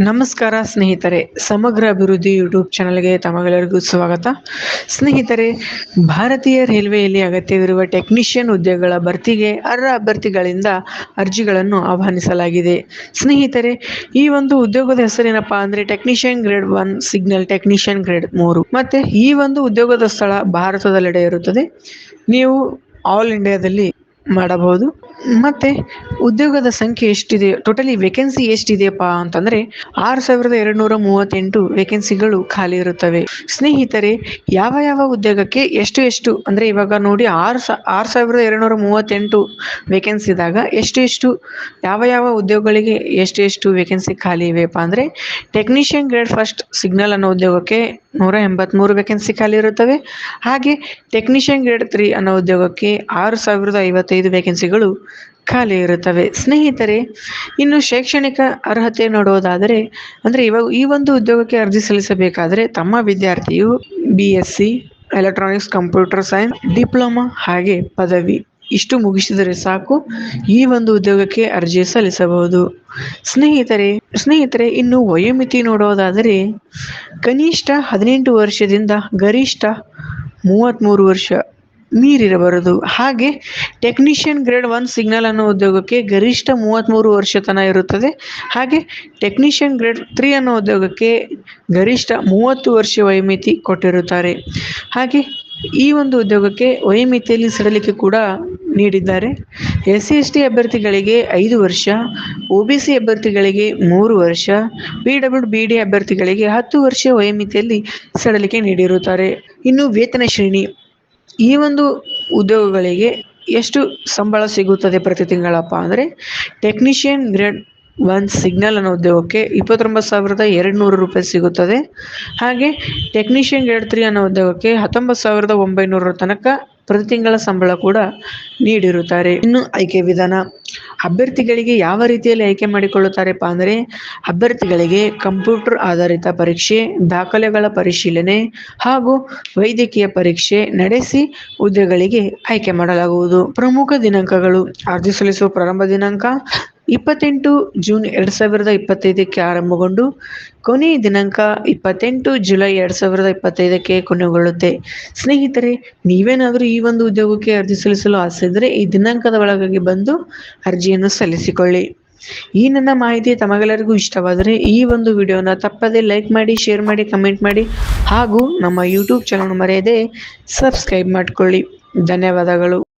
ನಮಸ್ಕಾರ ಸ್ನೇಹಿತರೆ, ಸಮಗ್ರ ಅಭಿವೃದ್ಧಿ ಯೂಟ್ಯೂಬ್ ಚಾನಲ್ಗೆ ತಮಗೆಲ್ಲರಿಗೂ ಸ್ವಾಗತ. ಸ್ನೇಹಿತರೆ, ಭಾರತೀಯ ರೈಲ್ವೆಯಲ್ಲಿ ಅಗತ್ಯವಿರುವ ಟೆಕ್ನಿಷಿಯನ್ ಹುದ್ದೆಗಳ ಭರ್ತಿಗೆ ಅರ್ಹ ಅಭ್ಯರ್ಥಿಗಳಿಂದ ಅರ್ಜಿಗಳನ್ನು ಆಹ್ವಾನಿಸಲಾಗಿದೆ. ಸ್ನೇಹಿತರೆ, ಈ ಒಂದು ಉದ್ಯೋಗದ ಹೆಸರೇನಪ್ಪ ಅಂದ್ರೆ technician grade one signal technician grade ಮೂರು. ಮತ್ತೆ ಈ ಒಂದು ಉದ್ಯೋಗದ ಸ್ಥಳ ಭಾರತದಲ್ಲೆಡೆ ಇರುತ್ತದೆ. ನೀವು ಆಲ್ ಇಂಡಿಯಾದಲ್ಲಿ ಮಾಡಬಹುದು. ಮತ್ತೆ ಉದ್ಯೋಗದ ಸಂಖ್ಯೆ ಎಷ್ಟಿದೆ? ಟೋಟಲಿ ವೇಕೆನ್ಸಿ ಎಷ್ಟಿದೆಯಪ್ಪ ಅಂತಂದ್ರೆ ಆರು ಸಾವಿರದ ಎರಡು ನೂರ ಮೂವತ್ತೆಂಟು ವೇಕೆನ್ಸಿಗಳು ಖಾಲಿ ಇರುತ್ತವೆ. ಸ್ನೇಹಿತರೆ, ಯಾವ ಯಾವ ಉದ್ಯೋಗಕ್ಕೆ ಎಷ್ಟು ಎಷ್ಟು, ಅಂದ್ರೆ ಇವಾಗ ನೋಡಿ ಆರು ಆರು ಸಾವಿರದ ಎರಡು ನೂರ ಮೂವತ್ತೆಂಟು ವೇಕೆನ್ಸಿ ಇದ್ದಾಗ ಎಷ್ಟು ಎಷ್ಟು, ಯಾವ ಯಾವ ಉದ್ಯೋಗಗಳಿಗೆ ಎಷ್ಟು ಎಷ್ಟು ವೇಕೆನ್ಸಿ ಖಾಲಿ ಇವೆಯಪ್ಪ ಅಂದ್ರೆ ಟೆಕ್ನಿಷಿಯನ್ ಗ್ರೇಡ್ ಫಸ್ಟ್ ಸಿಗ್ನಲ್ ಅನ್ನೋ ಉದ್ಯೋಗಕ್ಕೆ ನೂರ ಎಂಬತ್ಮೂರು ವೇಕೆನ್ಸಿ ಖಾಲಿ ಇರುತ್ತವೆ. ಹಾಗೆ ಟೆಕ್ನಿಷಿಯನ್ ಗ್ರೇಡ್ ತ್ರೀ ಅನ್ನೋ ಉದ್ಯೋಗಕ್ಕೆ ಆರು ಸಾವಿರದ ಐವತ್ತೈದು ವೇಕೆನ್ಸಿಗಳು ಖಾಲಿ ಇರುತ್ತವೆ. ಸ್ನೇಹಿತರೆ, ಇನ್ನು ಶೈಕ್ಷಣಿಕ ಅರ್ಹತೆ ನೋಡುವುದಾದರೆ, ಅಂದರೆ ಇವಾಗ ಈ ಒಂದು ಉದ್ಯೋಗಕ್ಕೆ ಅರ್ಜಿ ಸಲ್ಲಿಸಬೇಕಾದರೆ ತಮ್ಮ ವಿದ್ಯಾರ್ಥಿಯು B S C electronics computer science diploma ಹಾಗೆ ಪದವಿ. ಇಷ್ಟು ಮುಗಿಸಿದರೆ ಸಾಕು. ಈ ಒಂದು ಉದ್ಯೋಗಕ್ಕೆ ಅರ್ಜಿ ಸಲ್ಲಿಸಬಹುದು. ಸ್ನೇಹಿತರೆ ಸ್ನೇಹಿತರೆ, ಇನ್ನು ವಯೋಮಿತಿ ನೋಡೋದಾದರೆ ಕನಿಷ್ಠ ಹದಿನೆಂಟು ವರ್ಷದಿಂದ ಗರಿಷ್ಠ ಮೂವತ್ತ್ಮೂರು ವರ್ಷ. ಮೀರಿರಬಾರದು ಹಾಗೆ ಟೆಕ್ನಿಷಿಯನ್ ಗ್ರೇಡ್ ಒನ್ ಸಿಗ್ನಲ್ ಅನ್ನೋ ಉದ್ಯೋಗಕ್ಕೆ ಗರಿಷ್ಠ ಮೂವತ್ತ್ಮೂರು ವರ್ಷ ತನಕ ಇರುತ್ತದೆ. ಹಾಗೆ ಟೆಕ್ನಿಷಿಯನ್ ಗ್ರೇಡ್ ತ್ರೀ ಅನ್ನೋ ಉದ್ಯೋಗಕ್ಕೆ ಗರಿಷ್ಠ ಮೂವತ್ತು ವರ್ಷ ವಯೋಮಿತಿ ಕೊಟ್ಟಿರುತ್ತಾರೆ. ಹಾಗೆ ಈ ಒಂದು ಉದ್ಯೋಗಕ್ಕೆ ವಯೋಮಿತಿಯಲ್ಲಿ ಸಡಲಿಕೆ ಕೂಡ ನೀಡಿದ್ದಾರೆ. ಎಸ್ ಸಿ ಎಸ್ ಟಿ ಅಭ್ಯರ್ಥಿಗಳಿಗೆ ಐದು ವರ್ಷ, ಒ ಬಿ ಸಿ ಅಭ್ಯರ್ಥಿಗಳಿಗೆ ಮೂರು ವರ್ಷ, ಪಿ ಡಬ್ಲ್ಯೂ ಬಿ ಡಿ ಅಭ್ಯರ್ಥಿಗಳಿಗೆ ಹತ್ತು ವರ್ಷ ವಯೋಮಿತಿಯಲ್ಲಿ ಸಡಲಿಕೆ ನೀಡಿರುತ್ತಾರೆ. ಇನ್ನು ವೇತನ ಶ್ರೇಣಿ ಈ ಒಂದು ಉದ್ಯೋಗಗಳಿಗೆ ಎಷ್ಟು ಸಂಬಳ ಸಿಗುತ್ತದೆ ಪ್ರತಿ ತಿಂಗಳಪ್ಪ ಅಂದರೆ ಟೆಕ್ನಿಷಿಯನ್ ಗ್ರೇಡ್ ಒನ್ ಸಿಗ್ನಲ್ ಅನ್ನೋ ಉದ್ಯೋಗಕ್ಕೆ ಇಪ್ಪತ್ತೊಂಬತ್ತು ಸಾವಿರದ ಎರಡು ನೂರು ರೂಪಾಯಿ ಸಿಗುತ್ತದೆ. ಹಾಗೆ ಟೆಕ್ನಿಷಿಯನ್ ಗ್ರೇಡ್ ತ್ರೀ ಅನ್ನೋ ಉದ್ಯೋಗಕ್ಕೆ ಹತ್ತೊಂಬತ್ತು ಸಾವಿರದ ಒಂಬೈನೂರ ತನಕ ಪ್ರತಿ ತಿಂಗಳ ಸಂಬಳ ಕೂಡ ನೀಡಿರುತ್ತಾರೆ. ಇನ್ನು ಆಯ್ಕೆ ವಿಧಾನ, ಅಭ್ಯರ್ಥಿಗಳಿಗೆ ಯಾವ ರೀತಿಯಲ್ಲಿ ಆಯ್ಕೆ ಮಾಡಿಕೊಳ್ಳುತ್ತಾರೆಪ್ಪ ಅಂದರೆ, ಅಭ್ಯರ್ಥಿಗಳಿಗೆ ಕಂಪ್ಯೂಟರ್ ಆಧಾರಿತ ಪರೀಕ್ಷೆ, ದಾಖಲೆಗಳ ಪರಿಶೀಲನೆ ಹಾಗೂ ವೈದ್ಯಕೀಯ ಪರೀಕ್ಷೆ ನಡೆಸಿ ಹುದ್ದೆಗಳಿಗೆ ಆಯ್ಕೆ ಮಾಡಲಾಗುವುದು. ಪ್ರಮುಖ ದಿನಾಂಕಗಳು ಅರ್ಜಿ ಸಲ್ಲಿಸುವ ಪ್ರಾರಂಭ ದಿನಾಂಕ ಇಪ್ಪತ್ತೆಂಟು ಜೂನ್ ಎರಡು ಸಾವಿರದ ಇಪ್ಪತ್ತೈದಕ್ಕೆ ಆರಂಭಗೊಂಡು ಕೊನೆಯ ದಿನಾಂಕ ಇಪ್ಪತ್ತೆಂಟು ಜುಲೈ ಎರಡು ಸಾವಿರದ ಇಪ್ಪತ್ತೈದಕ್ಕೆ ಕೊನೆಗೊಳ್ಳುತ್ತೆ. ಸ್ನೇಹಿತರೆ, ನೀವೇನಾದರೂ ಈ ಒಂದು ಉದ್ಯೋಗಕ್ಕೆ ಅರ್ಜಿ ಸಲ್ಲಿಸಲು ಆಸೆ ಇದ್ದರೆ ಈ ದಿನಾಂಕದ ಒಳಗಾಗಿ ಬಂದು ಅರ್ಜಿಯನ್ನು ಸಲ್ಲಿಸಿಕೊಳ್ಳಿ. ಈ ನನ್ನ ಮಾಹಿತಿ ತಮಗೆಲ್ಲರಿಗೂ ಇಷ್ಟವಾದರೆ ಈ ಒಂದು ವಿಡಿಯೋನ ತಪ್ಪದೆ ಲೈಕ್ ಮಾಡಿ, ಶೇರ್ ಮಾಡಿ, ಕಮೆಂಟ್ ಮಾಡಿ ಹಾಗೂ ನಮ್ಮ ಯೂಟ್ಯೂಬ್ ಚಾನಲ್ ಮರೆಯದೆ ಸಬ್ಸ್ಕ್ರೈಬ್ ಮಾಡಿಕೊಳ್ಳಿ. ಧನ್ಯವಾದಗಳು.